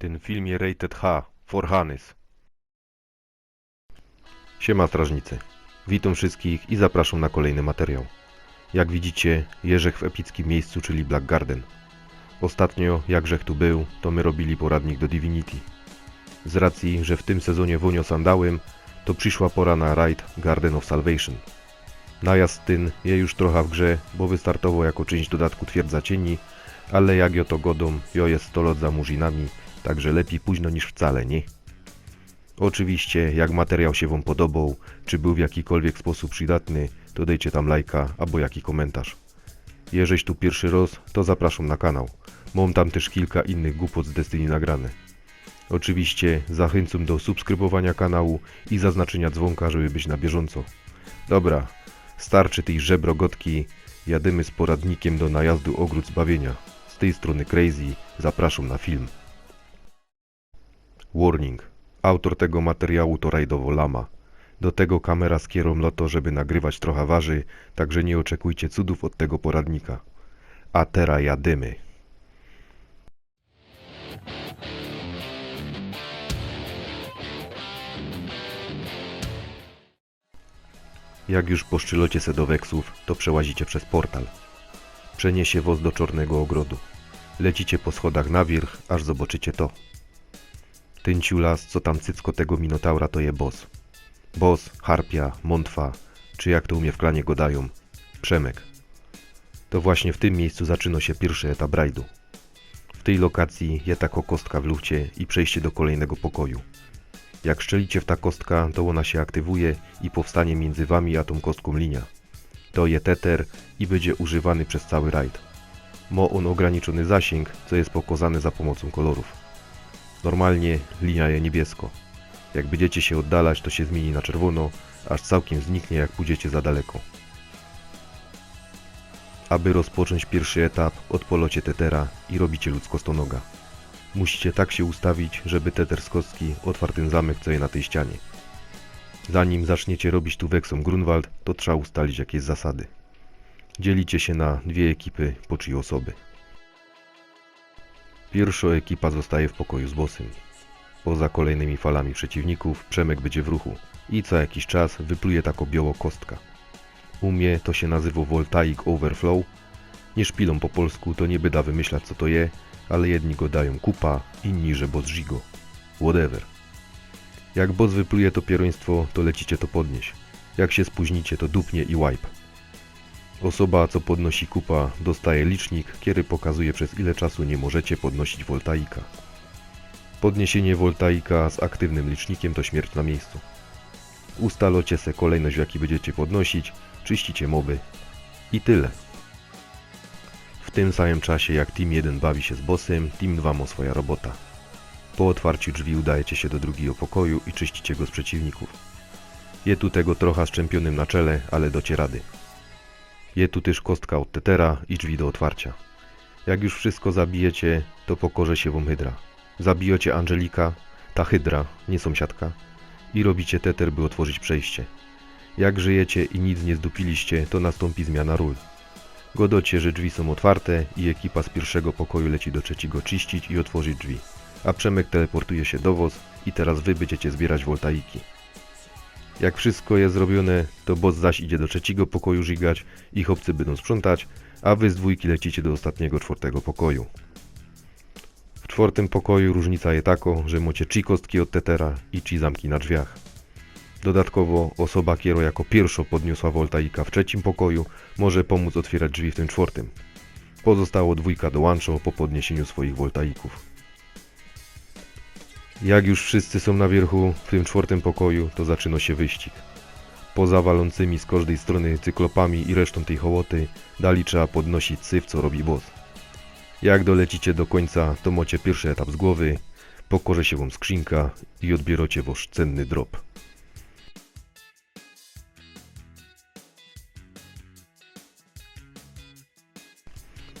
Ten film je rated H, for Hannes. Siema strażnicy. Witam wszystkich i zapraszam na kolejny materiał. Jak widzicie, Jerzech w epickim miejscu, czyli Black Garden. Ostatnio, jakżech tu był, to my robili poradnik do Divinity. Z racji, że w tym sezonie wonio sandałem, to przyszła pora na raid Garden of Salvation. Najazd ten je już trochę w grze, bo wystartował jako część dodatku Twierdza Cieni, ale jak jo to godą, jo jest 100 lot za murzynami, także lepiej późno niż wcale, nie? Oczywiście, jak materiał się Wam podobał, czy był w jakikolwiek sposób przydatny, to dajcie tam lajka albo jaki komentarz. Jeżeś tu pierwszy raz, to zapraszam na kanał. Mam tam też kilka innych głupot z Destiny nagrane. Oczywiście zachęcam do subskrybowania kanału i zaznaczenia dzwonka, żeby być na bieżąco. Dobra, starczy tej żebrogotki, jadymy z poradnikiem do najazdu Ogród Zbawienia. Z tej strony Crazy, zapraszam na film. Warning. Autor tego materiału to rajdowo lama. Do tego kamera z kierą loto, żeby nagrywać trochę waży, także nie oczekujcie cudów od tego poradnika. A teraz jadymy. Jak już po szczylocie sedoweksów, to przełazicie przez portal. Przeniesie woz do Czornego Ogrodu. Lecicie po schodach na wierzch, aż zobaczycie to. Ten ciulas, co tam cycko tego minotaura, to je boss. Boss, harpia, montwa, czy jak to umie w klanie go dają, Przemek. To właśnie w tym miejscu zaczyna się pierwszy etap rajdu. W tej lokacji je tako kostka w lufcie i przejście do kolejnego pokoju. Jak szczelicie w ta kostka, to ona się aktywuje i powstanie między wami a tą kostką linia. To je teter i będzie używany przez cały rajd. Ma on ograniczony zasięg, co jest pokazane za pomocą kolorów. Normalnie linia je niebiesko. Jak będziecie się oddalać, to się zmieni na czerwono, aż całkiem zniknie, jak pójdziecie za daleko. Aby rozpocząć pierwszy etap, odpolocie tetera i robicie ludzko-stonoga. Musicie tak się ustawić, żeby teter z kostki otwarł ten zamek, co je na tej ścianie. Zanim zaczniecie robić tu Wexom Grunwald, to trzeba ustalić jakieś zasady. Dzielicie się na dwie ekipy po trzy osoby. Pierwsza ekipa zostaje w pokoju z bossem. Poza kolejnymi falami przeciwników, Przemek będzie w ruchu i co jakiś czas wypluje tako biało kostka. U mnie to się nazywa Voltaic Overflow. Nie szpilą po polsku, to nie byda wymyślać co to je, ale jedni go dają kupa, inni że boss żigo. Whatever. Jak boss wypluje to pieroństwo, to lecicie to podnieść. Jak się spóźnicie, to dupnie i wipe. Osoba, co podnosi kupa, dostaje licznik, który pokazuje przez ile czasu nie możecie podnosić voltaika. Podniesienie voltaika z aktywnym licznikiem to śmierć na miejscu. Ustalocie se kolejność, w jakiej będziecie podnosić, czyścicie moby i tyle. W tym samym czasie, jak Team 1 bawi się z bossem, Team 2 ma swoja robota. Po otwarciu drzwi udajecie się do drugiego pokoju i czyścicie go z przeciwników. Je tu tego trochę z czempionem na czele, ale docie rady. Je tu też kostka od tetera i drzwi do otwarcia. Jak już wszystko zabijecie, to pokorze się wam hydra. Zabijocie Angelika, ta hydra, nie sąsiadka, i robicie teter, by otworzyć przejście. Jak żyjecie i nic nie zdupiliście, to nastąpi zmiana ról. Godocie, że drzwi są otwarte i ekipa z pierwszego pokoju leci do trzeciego czyścić i otworzyć drzwi. A Przemek teleportuje się do woz i teraz wy będziecie zbierać voltaiki. Jak wszystko jest zrobione, to boss zaś idzie do trzeciego pokoju żigać i chłopcy będą sprzątać, a wy z dwójki lecicie do ostatniego czwartego pokoju. W czwartym pokoju różnica jest tako, że macie trzy kostki od tetera i trzy zamki na drzwiach. Dodatkowo osoba kiero jako pierwsza podniosła voltaika w trzecim pokoju może pomóc otwierać drzwi w tym czwartym. Pozostało dwójka dołączą po podniesieniu swoich voltaików. Jak już wszyscy są na wierzchu w tym czwartym pokoju, to zaczyna się wyścig. Poza walącymi z każdej strony cyklopami i resztą tej hołoty, dali trzeba podnosić syf, co robi boss. Jak dolecicie do końca, to macie pierwszy etap z głowy, pokorze się wam skrzynka i odbierocie wasz cenny drop.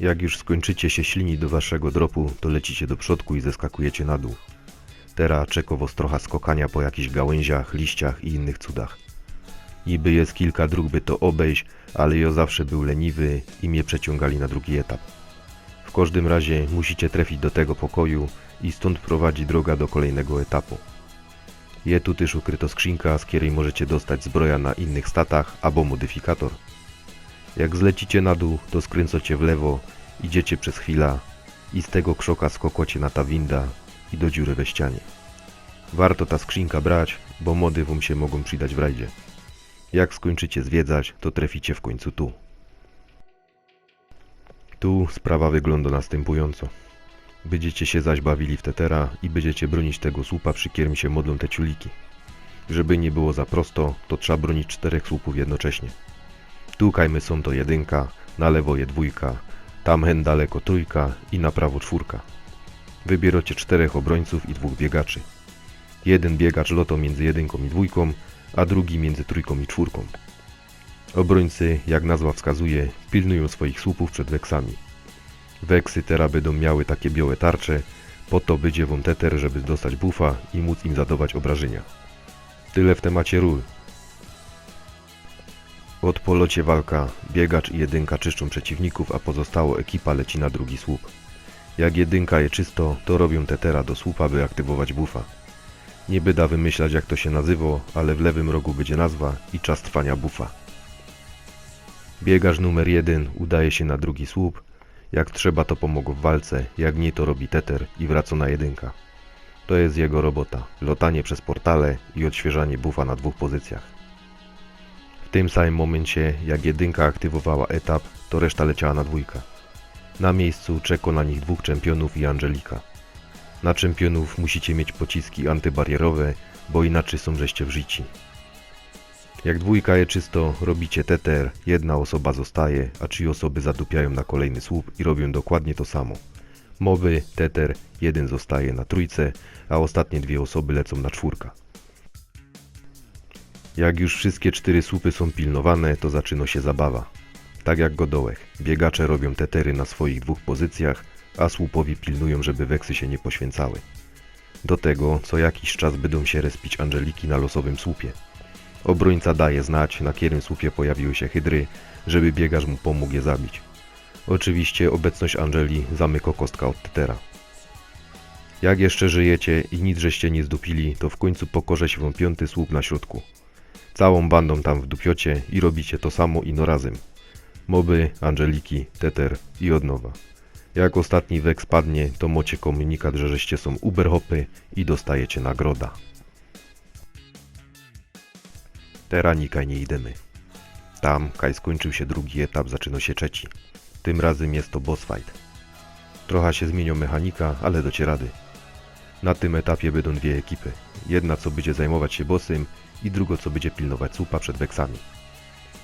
Jak już skończycie się ślinić do waszego dropu, to lecicie do przodku i zeskakujecie na dół. Teraz czeko was trochę skokania po jakichś gałęziach, liściach i innych cudach. Niby jest kilka dróg, by to obejść, ale ja zawsze był leniwy i mnie przeciągali na drugi etap. W każdym razie musicie trafić do tego pokoju i stąd prowadzi droga do kolejnego etapu. Je tu też ukryto skrzynka, z której możecie dostać zbroja na innych statach albo modyfikator. Jak zlecicie na dół, to skręcacie w lewo, idziecie przez chwilę i z tego krzoka skokocie na ta winda i do dziury we ścianie. Warto ta skrzynka brać, bo mody wam się mogą przydać w rajdzie. Jak skończycie zwiedzać, to traficie w końcu tu. Tu sprawa wygląda następująco. Będziecie się zaś bawili w tetera i będziecie bronić tego słupa, przy którym się modlą te ciuliki. Żeby nie było za prosto, to trzeba bronić czterech słupów jednocześnie. Tu kajmy są to jedynka, na lewo je dwójka, tam hen daleko trójka i na prawo czwórka. Wybieracie czterech obrońców i dwóch biegaczy. Jeden biegacz lotą między jedynką i dwójką, a drugi między trójką i czwórką. Obrońcy, jak nazwa wskazuje, pilnują swoich słupów przed weksami. Weksy teraz będą miały takie białe tarcze, po to będzie wam teter, żeby dostać buffa i móc im zadawać obrażenia. Tyle w temacie ról. Od polocie walka, biegacz i jedynka czyszczą przeciwników, a pozostało ekipa leci na drugi słup. Jak jedynka je czysto, to robią tetera do słupa, by aktywować buffa. Nie byda wymyślać jak to się nazywa, ale w lewym rogu będzie nazwa i czas trwania buffa. Biegarz numer jeden udaje się na drugi słup. Jak trzeba to pomogą w walce, jak nie to robi teter i wraca na jedynka. To jest jego robota. Lotanie przez portale i odświeżanie buffa na dwóch pozycjach. W tym samym momencie, jak jedynka aktywowała etap, to reszta leciała na dwójka. Na miejscu czeko na nich dwóch czempionów i Angelika. Na czempionów musicie mieć pociski antybarierowe, bo inaczej są żeście w życi. Jak dwójka je czysto, robicie teter, jedna osoba zostaje, a trzy osoby zadupiają na kolejny słup i robią dokładnie to samo. Mowy, teter, jeden zostaje na trójce, a ostatnie dwie osoby lecą na czwórka. Jak już wszystkie cztery słupy są pilnowane, to zaczyna się zabawa. Tak jak godołek, biegacze robią tetery na swoich dwóch pozycjach, a słupowi pilnują, żeby weksy się nie poświęcały. Do tego co jakiś czas będą się respić Angeliki na losowym słupie. Obrońca daje znać, na którym słupie pojawiły się hydry, żeby biegarz mu pomógł je zabić. Oczywiście obecność Angeli zamyka kostka od tetera. Jak jeszcze żyjecie i nic żeście nie zdupili, to w końcu pokorze się wam piąty słup na środku. Całą bandą tam wdupiocie i robicie to samo ino razem. Moby, Angeliki, Teter i od nowa. Jak ostatni wek spadnie, to mocie komunikat, że żeście są uberhopy i dostajecie nagroda. Teranika nie idziemy. Tam, kaj skończył się drugi etap, zaczyna się trzeci. Tym razem jest to boss fight. Trochę się zmienią mechanika, ale docie rady. Na tym etapie będą dwie ekipy. Jedna co będzie zajmować się bossem i druga co będzie pilnować słupa przed weksami.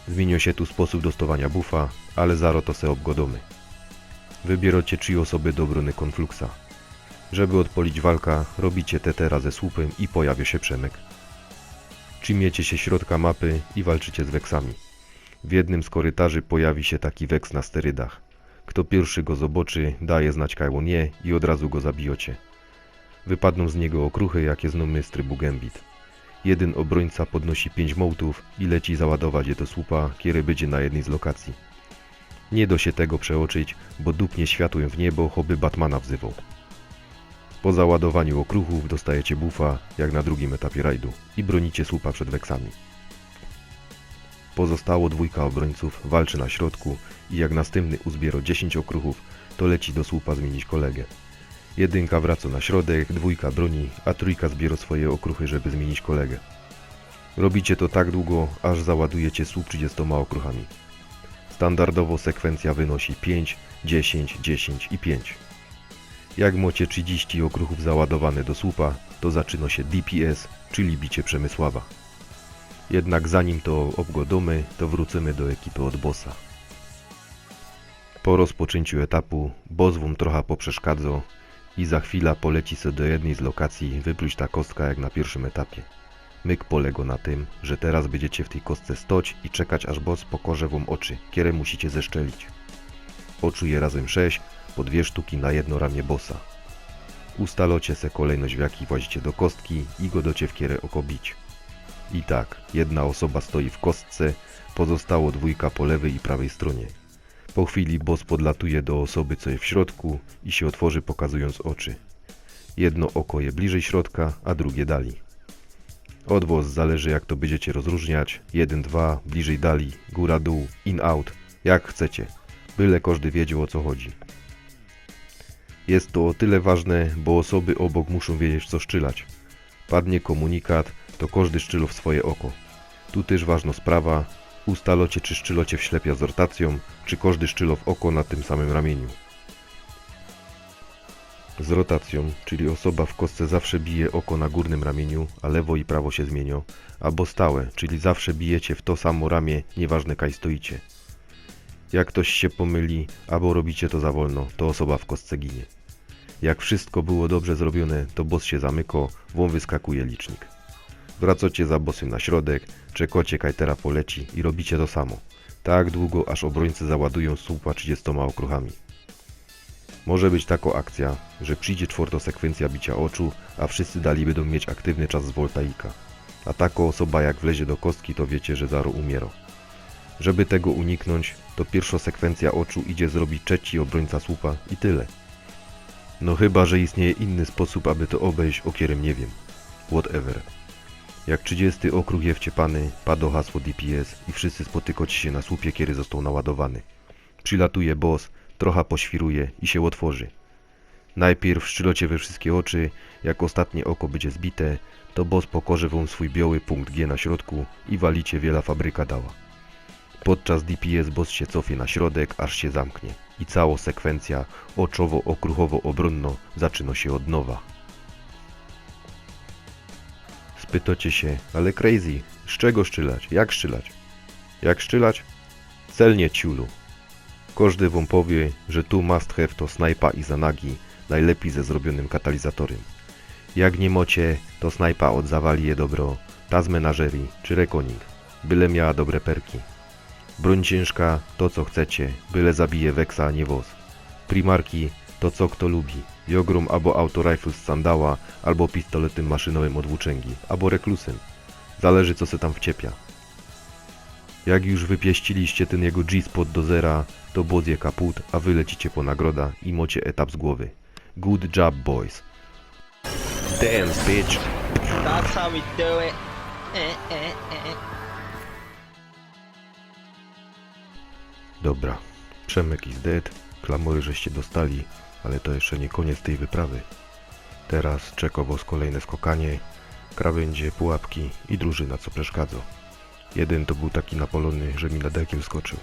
Zmienią się tu sposób dostawania buffa, ale zaro to se obgodomy. Wybieracie trzy osoby do obrony konfluksa. Żeby odpolić walka, robicie tetera ze słupem i pojawia się Przemek. Trzymiecie się środka mapy i walczycie z weksami. W jednym z korytarzy pojawi się taki weks na sterydach. Kto pierwszy go zobaczy, daje znać kajło nie i od razu go zabijocie. Wypadną z niego okruchy, jakie znamy z trybu Gambit. Jeden obrońca podnosi pięć mołtów i leci załadować je do słupa, kiedy będzie na jednej z lokacji. Nie do się tego przeoczyć, bo dupnie światłem w niebo, choby Batmana wzywał. Po załadowaniu okruchów dostajecie buffa, jak na drugim etapie rajdu i bronicie słupa przed weksami. Pozostało dwójka obrońców, walczy na środku i jak następny uzbiera 10 okruchów, to leci do słupa zmienić kolegę. Jedynka wraca na środek, dwójka broni, a trójka zbiera swoje okruchy, żeby zmienić kolegę. Robicie to tak długo, aż załadujecie słup 30 okruchami. Standardowo sekwencja wynosi 5, 10, 10 i 5. Jak macie 30 okruchów załadowane do słupa, to zaczyna się DPS, czyli bicie Przemysława. Jednak zanim to obgodomy, to wrócimy do ekipy od bossa. Po rozpoczęciu etapu, boss wam trochę poprzeszkadzał i za chwilę poleci sobie do jednej z lokacji wypluć ta kostka jak na pierwszym etapie. Myk polega na tym, że teraz będziecie w tej kostce stoć i czekać aż boss pokorze wam oczy, które musicie zeszczelić. Oczu je razem 6, po dwie sztuki na jedno ramię bossa. Ustalocie se kolejność w jakiej włazicie do kostki i go w kierę oko bić. I tak, jedna osoba stoi w kostce, pozostało dwójka po lewej i prawej stronie. Po chwili boss podlatuje do osoby, co jest w środku i się otworzy pokazując oczy. Jedno oko je bliżej środka, a drugie dali. Od zależy jak to będziecie rozróżniać. 1, 2, bliżej dali, góra, dół, in, out. Jak chcecie. Byle każdy wiedział o co chodzi. Jest to o tyle ważne, bo osoby obok muszą wiedzieć co szczylać. Padnie komunikat, to każdy szczylo w swoje oko. Tu też ważna sprawa, ustalocie czy szczylocie w ślepia z rotacją, czy każdy szczylo w oko na tym samym ramieniu. Z rotacją, czyli osoba w kostce zawsze bije oko na górnym ramieniu, a lewo i prawo się zmienią, albo stałe, czyli zawsze bijecie w to samo ramię, nieważne kaj stoicie. Jak ktoś się pomyli, albo robicie to za wolno, to osoba w kostce ginie. Jak wszystko było dobrze zrobione, to boss się zamyko, włą wyskakuje licznik. Wracacie za bossem na środek, czekocie kajtera poleci i robicie to samo. Tak długo, aż obrońcy załadują słupa 30 okruchami. Może być taka akcja, że przyjdzie czwarta sekwencja bicia oczu, a wszyscy dali będą mieć aktywny czas z Voltaika. A taka osoba jak wlezie do kostki, to wiecie, że zaro umiera. Żeby tego uniknąć, to pierwsza sekwencja oczu idzie zrobić trzeci obrońca słupa i tyle. No chyba, że istnieje inny sposób, aby to obejść, o którym nie wiem. Whatever. Jak 30 okruch je wciepany, pada hasło DPS i wszyscy spotykocie się na słupie, kiedy został naładowany. Przylatuje boss, trochę poświruje i się otworzy. Najpierw szczylocie we wszystkie oczy, jak ostatnie oko będzie zbite, to boss pokorzy wam swój biały punkt G na środku i walicie wiela fabryka dała. Podczas DPS boss się cofie na środek, aż się zamknie i cała sekwencja oczowo-okruchowo-obronno zaczyna się od nowa. Spytocie się, ale crazy, z czego szczylać? Jak szczylać? Jak szczylać? Celnie ciulu. Każdy wam powie, że tu must have to snajpa i zanagi, najlepiej ze zrobionym katalizatorem. Jak nie mocie, to snajpa od zawali je dobro, ta z menażerii czy rekoning, byle miała dobre perki. Broń ciężka, to co chcecie, byle zabije weksa, a nie woz. Primarki, to co kto lubi. Jogrum albo autorifle z sandała, albo pistoletem maszynowym od włóczęgi, albo reklusem. Zależy co se tam wciepia. Jak już wypieściliście ten jego G-spot do zera, to bodzie kaput, a wy lecicie po nagroda i mocie etap z głowy. Good job, boys. Dance, bitch! That's how we do it. Eh, eh, eh. Dobra, Przemek is dead, klamory żeście dostali, ale to jeszcze nie koniec tej wyprawy. Teraz czeka was kolejne skokanie, krawędzie, pułapki i drużyna co przeszkadza. Jeden to był taki napolony, że mi na dekiel skoczył.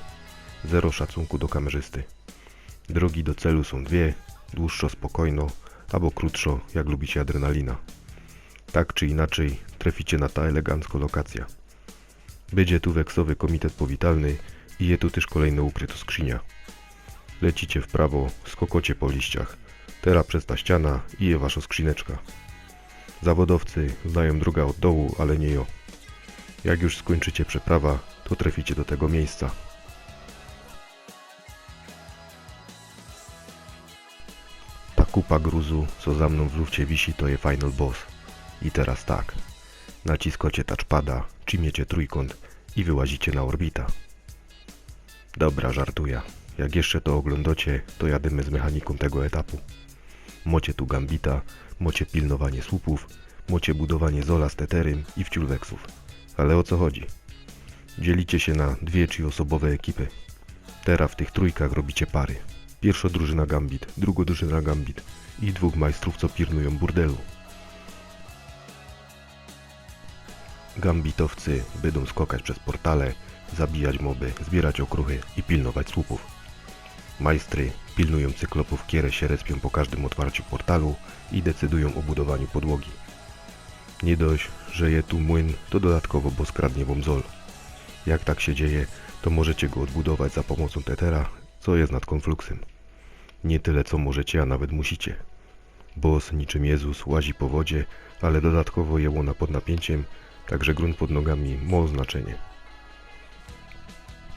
Zero szacunku do kamerzysty. Drogi do celu są dwie, dłuższo spokojno, albo krótszo, jak lubicie adrenalina. Tak czy inaczej, traficie na ta elegancko lokacja. Będzie tu weksowy komitet powitalny i je tu też kolejne ukryto skrzynia. Lecicie w prawo, skokocie po liściach. Teraz przez ta ściana i je wasza skrzyneczka. Zawodowcy znają druga od dołu, ale nie jo. Jak już skończycie przeprawa, to traficie do tego miejsca. Ta kupa gruzu, co za mną w lufcie wisi, to je final boss. I teraz tak. Naciskocie touchpada, czymiecie trójkąt i wyłazicie na orbita. Dobra, żartuję. Jak jeszcze to oglądacie, to jadymy z mechaniką tego etapu. Mocie tu gambita, mocie pilnowanie słupów, mocie budowanie zola z teterym i wciulweksów. Ale o co chodzi? Dzielicie się na dwie czy osobowe ekipy. Teraz w tych trójkach robicie pary. Pierwsza drużyna gambit, druga drużyna gambit i dwóch majstrów, co pirnują burdelu. Gambitowcy będą skokać przez portale, zabijać moby, zbierać okruchy i pilnować słupów. Majstry pilnują cyklopów, kierę się respią po każdym otwarciu portalu i decydują o budowaniu podłogi. Nie dość, że je tu młyn, to dodatkowo bo skradnie wam zol. Jak tak się dzieje, to możecie go odbudować za pomocą tetera, co jest nad konfluksem. Nie tyle co możecie, a nawet musicie. Boss niczym Jezus łazi po wodzie, ale dodatkowo je łona pod napięciem, także grunt pod nogami ma znaczenie.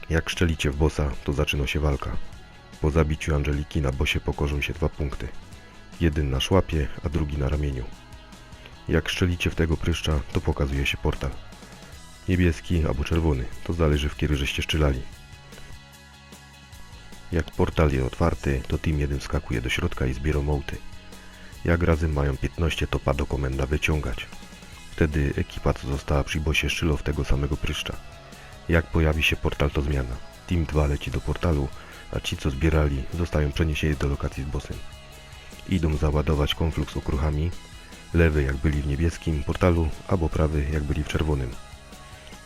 Jak szczelicie w bossa, to zaczyna się walka. Po zabiciu Angeliki na bosie pokorzą się dwa punkty. Jeden na szłapie, a drugi na ramieniu. Jak szczelicie w tego pryszcza, to pokazuje się portal. Niebieski albo czerwony, to zależy w kiedy żeście szczelali. Jak portal jest otwarty, to Team 1 skakuje do środka i zbiera mołty. Jak razem mają 15, to pada komenda wyciągać. Wtedy ekipa, co została przy bosie, szczylo w tego samego pryszcza. Jak pojawi się portal, to zmiana. Team 2 leci do portalu, a ci, co zbierali, zostają przeniesieni do lokacji z bossem. Idą załadować konfluks okruchami, lewy jak byli w niebieskim portalu, albo prawy jak byli w czerwonym.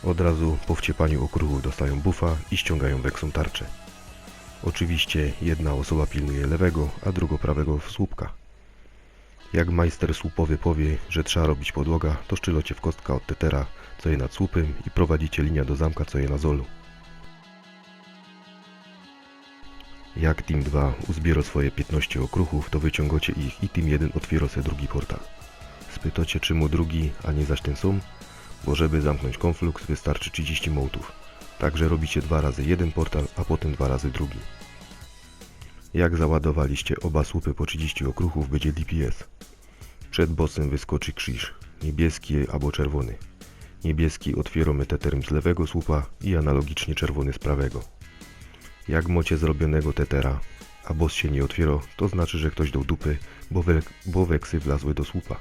Od razu po wciepaniu okruchów dostają buffa i ściągają weksą tarczę. Oczywiście jedna osoba pilnuje lewego, a drugo prawego w słupka. Jak majster słupowy powie, że trzeba robić podłoga, to szczylocie w kostka od tetera, co je nad słupem i prowadzicie linia do zamka, co je na zolu. Jak Team 2 uzbiero swoje 15 okruchów, to wyciągocie ich i Team 1 otwiera se drugi portal. Spytocie czemu drugi, a nie zaś ten sam? Bo żeby zamknąć konfluks wystarczy 30 mołtów. Także robicie dwa razy jeden portal, a potem dwa razy drugi. Jak załadowaliście oba słupy po 30 okruchów, będzie DPS. Przed bossem wyskoczy krzyż, niebieski albo czerwony. Niebieski otwieramy teterem z lewego słupa i analogicznie czerwony z prawego. Jak mocie zrobionego tetera, a boss się nie otwiera, to znaczy, że ktoś dał dupy, bo, we, bo weksy wlazły do słupa.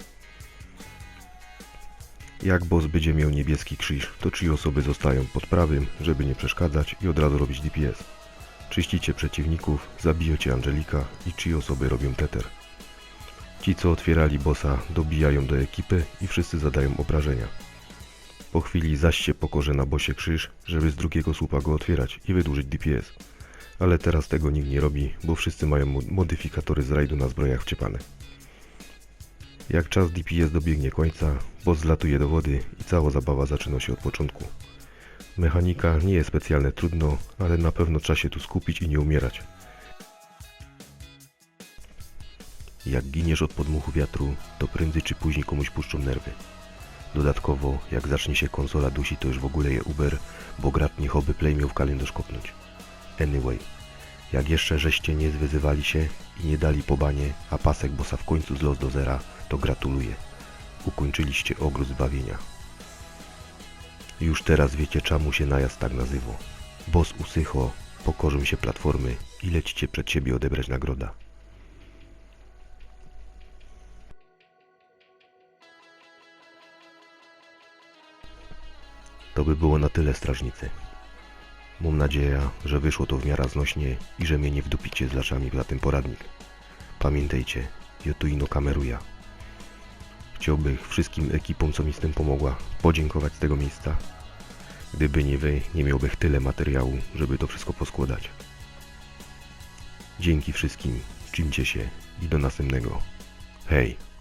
Jak boss będzie miał niebieski krzyż, to trzy osoby zostają pod prawym, żeby nie przeszkadzać i od razu robić DPS. Czyścicie przeciwników, zabijacie Angelika i trzy osoby robią teter. Ci co otwierali bossa dobijają do ekipy i wszyscy zadają obrażenia. Po chwili zaś się pokorze na bosie krzyż, żeby z drugiego słupa go otwierać i wydłużyć DPS. Ale teraz tego nikt nie robi, bo wszyscy mają mo- modyfikatory z rajdu na zbrojach wciepane. Jak czas DPS dobiegnie końca, boss zlatuje do wody i cała zabawa zaczyna się od początku. Mechanika nie jest specjalnie trudno, ale na pewno trzeba się tu skupić i nie umierać. Jak giniesz od podmuchu wiatru, to prędzej czy później komuś puszczą nerwy. Dodatkowo, jak zacznie się konsola dusi, to już w ogóle je Uber, bo grat niech oby play miał w kalendarz kopnąć. Anyway, jak jeszcze żeście nie zwyzywali się i nie dali po banie, a pasek bossa w końcu z los do zera, to gratuluję. Ukończyliście ogród zbawienia. Już teraz wiecie czemu się najazd tak nazywa. Boss usycho, pokorzą się platformy i lecicie przed siebie odebrać nagroda. To by było na tyle strażnicy. Mam nadzieję, że wyszło to w miarę znośnie i że mnie nie wdupicie z laczami za ten poradnik. Pamiętajcie, Jotuino kameruja. Chciałbym wszystkim ekipom, co mi z tym pomogła, podziękować z tego miejsca. Gdyby nie wy, nie miałbym tyle materiału, żeby to wszystko poskładać. Dzięki wszystkim, czymcie się i do następnego. Hej!